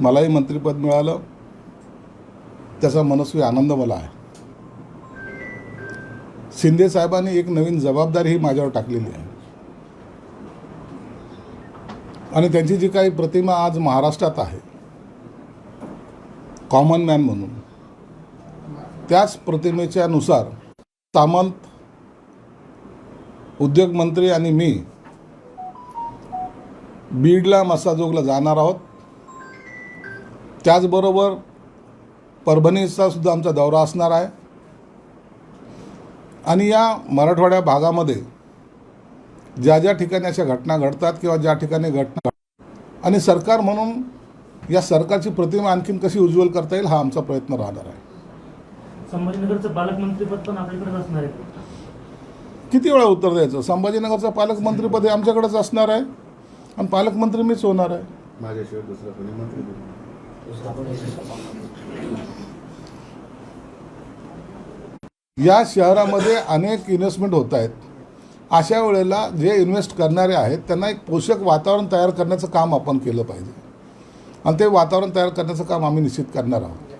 मलाही मंत्रिपद मिळालं. त्याचा मनस्वी आनंद मला आहे. शिंदे साहेबांनी एक नवीन जबाबदारी ही माझ्यावर टाकलेली आहे. आणि त्यांची जी काही प्रतिमा आज महाराष्ट्रात आहे कॉमन मॅन म्हणून त्याच प्रतिमेच्या नुसार सामंत उद्योगमंत्री आणि मी बीडला मसाजोगला जाणार आहोत. त्याचबरोबर परभणीचा सुद्धा आमचा दौरा असणार आहे. आणि या मराठवाड्या भागामध्ये ज्या ज्या ठिकाणी अशा घटना घडतात किंवा ज्या ठिकाणी घटना आणि सरकार म्हणून या सरकारची प्रतिमा आणखीन कशी उज्ज्वल करता येईल हा आमचा प्रयत्न राहणार आहे. संभाजीनगरचं पालकमंत्रीपद पण आपल्याकडेच असणार आहे. किती वेळा उत्तर द्यायचं? संभाजीनगरचं पालकमंत्रीपद हे आमच्याकडेच असणार आहे. आणि पालकमंत्री मीच होणार आहे. माझ्याशिवाय दुसरा कोणी मंत्री. या शहरामध्ये अनेक इन्व्हेस्टमेंट होत आहेत. अशा वेळेला जे इन्व्हेस्ट करणारे आहेत त्यांना एक पोषक वातावरण तयार करण्याचं काम आपण केलं पाहिजे. आणि ते वातावरण तयार करण्याचं काम आम्ही निश्चित करणार आहोत.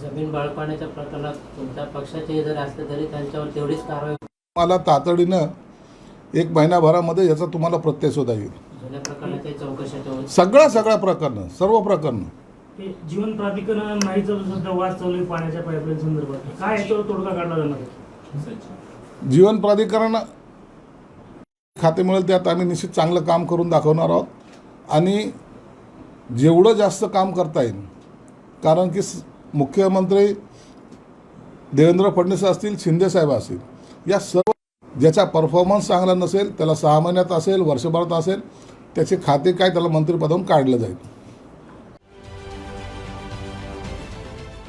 जमीन बाळपाण्याच्या प्रकरणात तुमच्या पक्षाचे जर असले तरी त्यांच्यावर तेवढीच कारवाई मला तातडीनं एक महिन्याभरामध्ये याचा तुम्हाला प्रत्यय शोधा येईल. जुन्या प्रकरणाच्या चौकशाच्या होत सगळ्या सगळ्या प्रकरणं सर्व प्रकरणं. जीवन प्राधिकरण नाही चालू सध्या वाद चालू आहे पाण्याच्या पाईपलाईन संदर्भात. काय याच्यावर तोडगा काढला जाणार आहे? जीवन प्राधिकरण खाते मिळेल त्यात आम्ही निश्चित चांगलं काम करून दाखवणार आहोत. आणि जेवढं जास्त काम करता येईल कारण की स- मुख्यमंत्री देवेंद्र फडणवीस असतील शिंदेसाहेब असतील या सर्व ज्याचा परफॉर्मन्स चांगला नसेल त्याला सहा महिन्यात असेल वर्षभरात असेल त्याचे खाते काय त्याला मंत्रिपदावरून काढलं जाईल.